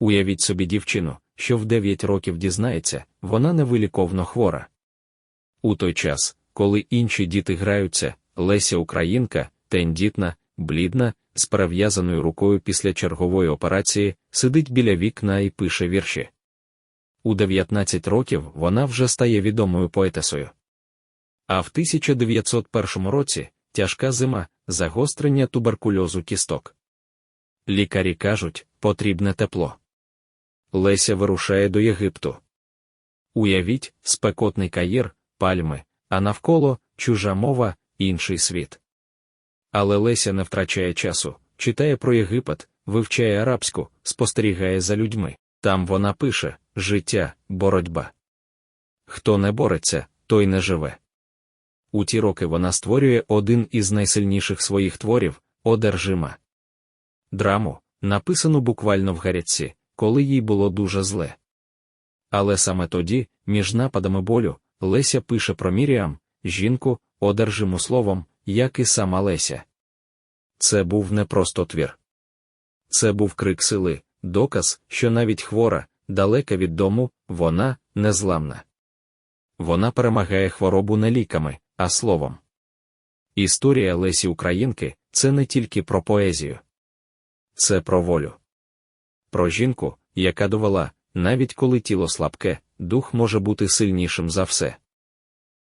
Уявіть собі дівчину, що в 9 років дізнається, вона невиліковно хвора. У той час, коли інші діти граються, Леся Українка, тендітна, блідна, з перев'язаною рукою після чергової операції, сидить біля вікна і пише вірші. У 19 років вона вже стає відомою поетесою. А в 1901 році тяжка зима, загострення туберкульозу кісток. Лікарі кажуть, потрібне тепло. Леся вирушає до Єгипту. Уявіть, спекотний каїр, пальми, а навколо чужа мова, інший світ. Але Леся не втрачає часу, читає про Єгипет, вивчає арабську, спостерігає за людьми. Там вона пише життя, боротьба. Хто не бореться, той не живе. У ті роки вона створює один із найсильніших своїх творів одержима. Драму, написану буквально в гарячці, коли їй було дуже зле. Але саме тоді, між нападами болю, Леся пише про Міріам, жінку, одержиму словом, як і сама Леся. Це був не просто твір. Це був крик сили, доказ, що навіть хвора, далека від дому, вона незламна. Вона перемагає хворобу не ліками, а словом. Історія Лесі Українки це не тільки про поезію, це про волю. Про жінку, яка довела, навіть коли тіло слабке, дух може бути сильнішим за все.